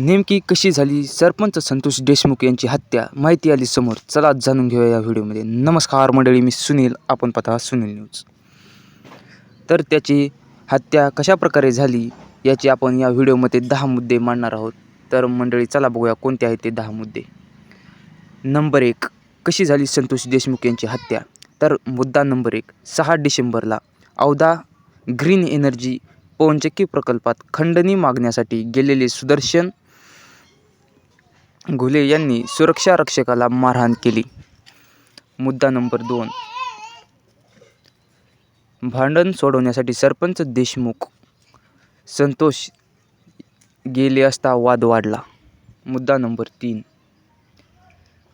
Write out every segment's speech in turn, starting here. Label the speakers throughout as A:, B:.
A: नेमकी कशी झाली? सरपंच संतोष देशमुख यांची हत्या माहिती आली समोर. चला जाणून घेऊया या व्हिडिओमध्ये. नमस्कार मंडळी मी सुनील. आपण पाहता सुनील न्यूज. तर त्याची हत्या कशा प्रकारे झाली याची आपण या व्हिडिओमध्ये दहा मुद्दे मांडणार आहोत. तर मंडळी चला बघूया कोणते आहेत ते दहा मुद्दे. नंबर एक कशी झाली संतोष देशमुख यांची हत्या? तर मुद्दा नंबर एक सहा डिसेंबरला औदा ग्रीन एनर्जी पवनचक्की प्रकल्पात खंडणी मागण्यासाठी गेलेले सुदर्शन घुले यांनी सुरक्षा रक्षकाला मारहाण केली. मुद्दा नंबर दोन. भांडण सोडवण्यासाठी सरपंच देशमुख संतोष गेले असता वाद वाढला. मुद्दा नंबर तीन.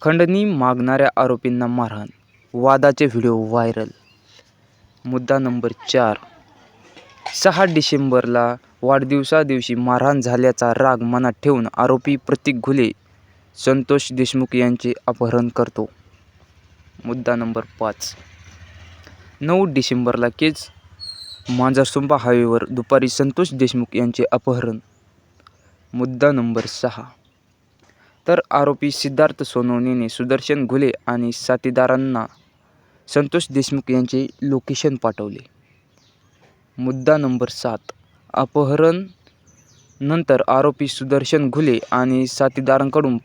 A: खंडणी मागणाऱ्या आरोपींना मारहाण. वादाचे व्हिडिओ व्हायरल. मुद्दा नंबर चार. सहा डिसेंबरला वाढदिवसादिवशी मारहाण झाल्याचा राग मनात ठेवून आरोपी प्रतीक घुले संतोष देशमुख यांचे अपहरण करतो. मुद्दा नंबर पाच. नऊ डिसेंबरला केज मांजरसुंबा हायवेवर दुपारी संतोष देशमुख यांचे अपहरण. मुद्दा नंबर सहा. तर आरोपी सिद्धार्थ सोनवणेने सुदर्शन घुले आणि साथीदारांना संतोष देशमुख यांचे लोकेशन पाठवले. मुद्दा नंबर सात. अपहरण नंतर आरोपी सुदर्शन घुले आणि साथीदारांकडून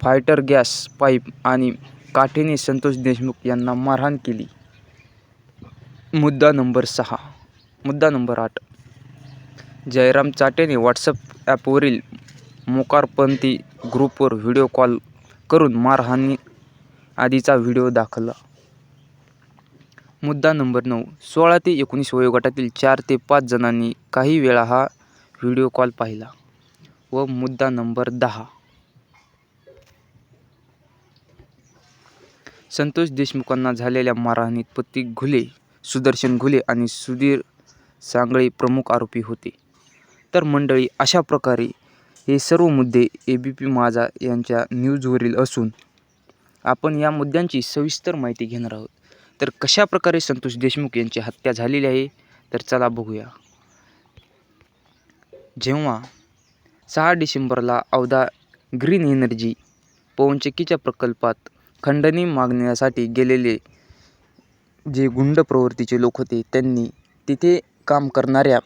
A: फायटर गॅस पाईप आणि काठीने संतोष देशमुख यांना मारहाण केली. मुद्दा नंबर सहा. मुद्दा नंबर आठ. जयराम चाटेने व्हॉट्सअप ॲपवरील मोकारपंथी ग्रुपवर व्हिडिओ कॉल करून मारहाणी आधीचा व्हिडिओ दाखला. मुद्दा नंबर नऊ. सोळा ते एकोणीस वयोगटातील चार ते पाच जणांनी काही वेळा हा व्हिडिओ कॉल पाहिला व मुद्दा नंबर दहा. संतोष देशमुखांना झालेल्या मारहाणीत प्रतीक घुले सुदर्शन घुले आणि सुधीर सांगळे प्रमुख आरोपी होते. तर मंडळी अशा प्रकारे हे सर्व मुद्दे ए बी पी माझा यांच्या न्यूजवरील असून आपण या मुद्द्यांची सविस्तर माहिती घेणार आहोत. तर कशा प्रकारे संतोष देशमुख यांची हत्या झालेली आहे? तर चला बघूया. जेव्हा सहा डिसेंबरला अवधा ग्रीन एनर्जी पवनचक्कीच्या प्रकल्पात खंडणी मागण्यासाठी गेलेले जे गुंड प्रवृत्तीचे लोक होते त्यांनी तिथे काम करणाऱ्या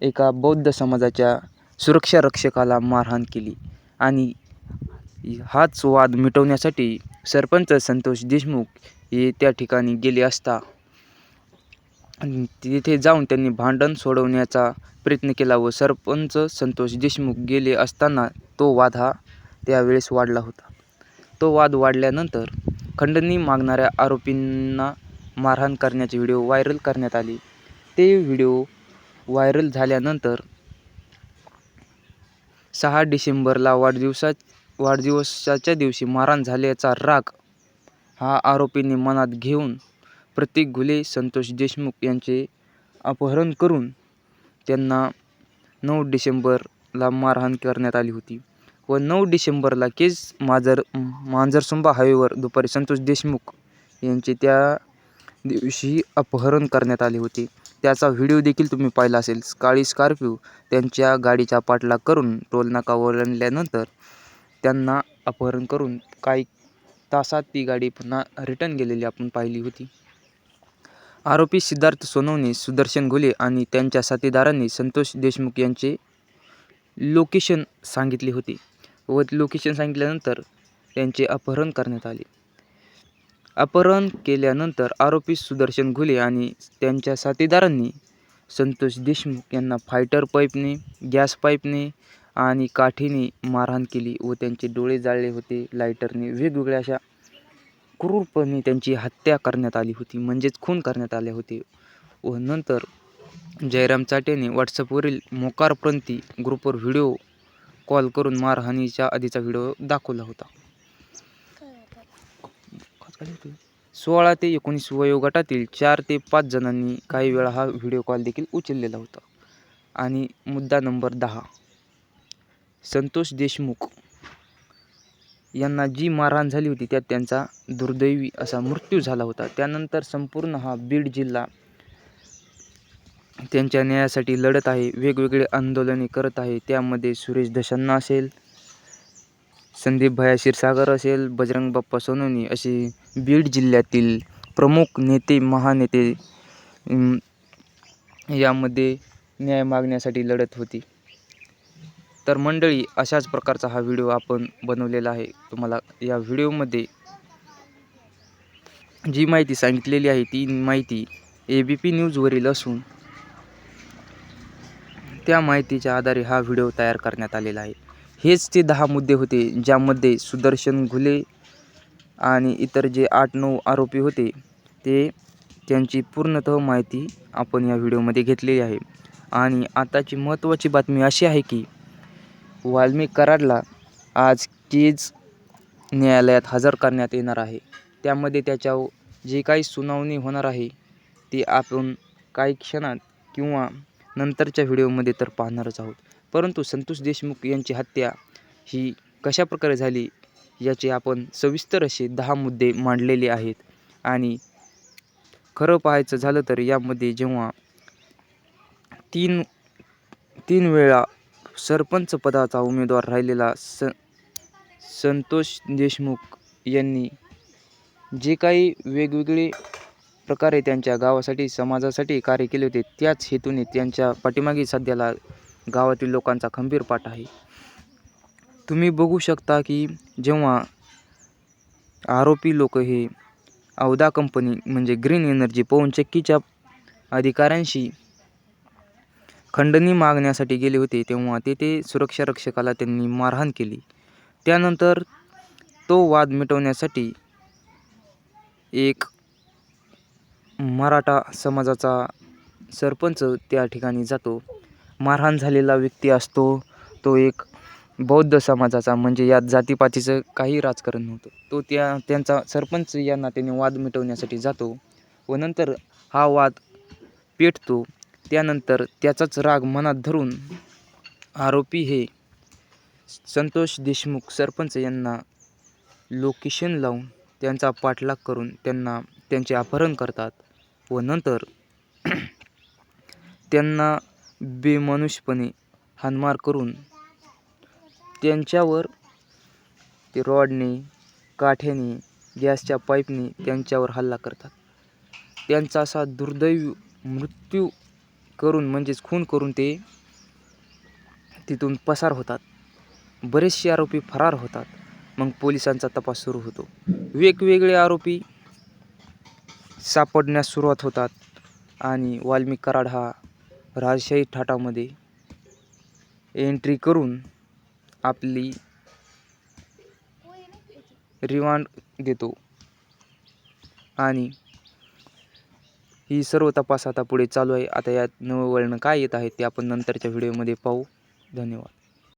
A: एका बौद्ध समाजाच्या सुरक्षा रक्षकाला मारहाण केली आणि हाच वाद मिटवण्यासाठी सरपंच संतोष देशमुख हे त्या ठिकाणी गेले असता तिथे जाऊन त्यांनी भांडण सोडवण्याचा प्रयत्न केला व सरपंच संतोष देशमुख गेले असताना तो वाद हा त्यावेळेस वाढला होता. तो वाद वाढल्यानंतर खंडणी मागणाऱ्या आरोपींना मारहाण करण्याचे व्हिडिओ व्हायरल करण्यात आले. ते व्हिडिओ व्हायरल झाल्यानंतर सहा डिसेंबरला वाढदिवसा वाढदिवसाच्या दिवशी मारहाण झाल्याचा राग हा आरोपींनी मनात घेऊन प्रतीक घुले संतोष देशमुख यांचे अपहरण करून त्यांना नऊ डिसेंबरला मारहाण करण्यात आली होती. व नऊ डिसेंबरला केज मांजर मांजरसुंबा हायवेवर दुपारी संतोष देशमुख यांचे त्या दिवशी अपहरण करण्यात आले होते. त्याचा व्हिडिओ देखील तुम्ही पाहिला असेल. काळी स्कॉर्पिओ त्यांच्या गाडीचा पाठलाग करून टोलनाका ओलांडल्यानंतर त्यांना अपहरण करून काही तासात ती गाडी पुन्हा रिटर्न गेलेली आपण पाहिली होती. आरोपी सिद्धार्थ सोनवणे सुदर्शन घुले आणि त्यांच्या साथीदारांनी संतोष देशमुख यांचे लोकेशन सांगितले होते. व लोकेशन सांगितल्यानंतर त्यांचे अपहरण करण्यात आले. अपहरण केल्यानंतर आरोपी सुदर्शन घुले आणि त्यांच्या साथीदारांनी संतोष देशमुख यांना फायटर पाईपने गॅस पाईपने आणि काठीने मारहाण केली व त्यांचे डोळे जाळले होते. लायटरने वेगवेगळ्या अशा क्रूरपणे त्यांची हत्या करण्यात आली होती म्हणजेच खून करण्यात आले होते. व नंतर जयराम चाटेने व्हॉट्सअपवरील मोकारप्रंती ग्रुपवर व्हिडिओ कॉल करून मारहाणीच्या आधीचा व्हिडिओ दाखवला होता. सोळा ते एकोणीस वयोगटातील चार ते पाच जणांनी काही वेळा हा व्हिडिओ कॉल देखील उचललेला होता. आणि मुद्दा नंबर दहा संतोष देशमुख यांना जी मारहाण झाली होती त्यात त्यांचा दुर्दैवी असा मृत्यू झाला होता. त्यानंतर संपूर्ण हा बीड जिल्हा त्यांच्या न्यायासाठी लढत आहे वेगवेगळे आंदोलने करत आहे. त्यामध्ये सुरेश दशांना असेल संदीप भया क्षीरसागर असेल बजरंग बाप्पा सोनवणे असे बीड जिल्ह्यातील प्रमुख नेते महानेते यामध्ये न्याय मागण्यासाठी लढत होती. तर मंडळी अशाच प्रकारचा हा व्हिडिओ आपण बनवलेला आहे. तुम्हाला या व्हिडिओमध्ये जी माहिती सांगितलेली आहे ती माहिती ए बी पी न्यूजवरील असून त्या माहितीच्या आधारे हा व्हिडिओ तयार करण्यात आलेला आहे. हेच ते दहा मुद्दे होते ज्यामध्ये सुदर्शन घुले आणि इतर जे आठ नऊ आरोपी होते ते त्यांची पूर्णतः माहिती आपण या व्हिडिओमध्ये घेतलेली आहे. आणि आताची महत्त्वाची बातमी अशी आहे की वाल्मी कराडला आज केज न्यायालयात हजर करण्यात येणार आहे. त्यामध्ये त्याच्या जे काही सुनावणी होणार आहे ती आपण काही क्षणात किंवा नंतरच्या व्हिडिओमध्ये तर पाहणारच आहोत. परंतु संतोष देशमुख यांची हत्या ही कशा प्रकारे झाली याचे आपण सविस्तर असे दहा मुद्दे मांडलेले आहेत. आणि खरं पाहायचं झालं तर यामध्ये जेव्हा तीन तीन वेळा सरपंच पदाचा उमेदवार राहिलेला स संतोष देशमुख यांनी जे काही वेगवेगळे प्रकारे त्यांच्या गावासाठी समाजासाठी कार्य केले होते. त्याच हेतूने त्यांच्या पाठीमागे सध्याला गावातील लोकांचा खंबीर पाठ आहे. तुम्ही बघू शकता की जेव्हा आरोपी लोक हे अवधा कंपनी म्हणजे ग्रीन एनर्जी पवनचक्कीच्या अधिकाऱ्यांशी खंडणी मागण्यासाठी गेले होते तेव्हा तेथे सुरक्षा रक्षकाला त्यांनी मारहाण केली. त्यानंतर तो वाद मिटवण्यासाठी एक मराठा समाजाचा सरपंच त्या ठिकाणी जातो. मारहाण झालेला व्यक्ती असतो. तो एक बौद्ध समाजाचा म्हणजे यात जातीपातीचं काही राजकारण नव्हतं. तो त्या त्यांचा सरपंच या नात्याने वाद मिटवण्यासाठी जातो व नंतर हा वाद पेटतो. त्यानंतर त्याचाच राग मनात धरून आरोपी हे संतोष देशमुख सरपंच यांना लोकेशन लावून त्यांचा पाठलाग करून त्यांना त्यांचे अपहरण करतात. व नंतर त्यांना बेमानुषपणे हाणमार करून त्यांच्यावर ते रॉडने काठ्याने गॅसच्या पाईपने त्यांच्यावर हल्ला करतात. त्यांचा असा दुर्दैवी मृत्यू करून म्हणजेच खून करून ते तिथून पसार होतात. बरेचसे आरोपी फरार होतात. मग पोलिसांचा तपास सुरू होतो. वेगवेगळे आरोपी सापडण्यास सुरुवात होतात. आणि वाल्मिक कराड हा राजशाही थाटामध्ये एंट्री करून आपली रिमांड देतो आणि ही सर्व तपास आता पुढे चालू आहे. आता यात नवं वळणं काय येत आहे ते आपण नंतरच्या व्हिडिओमध्ये पाहू. धन्यवाद.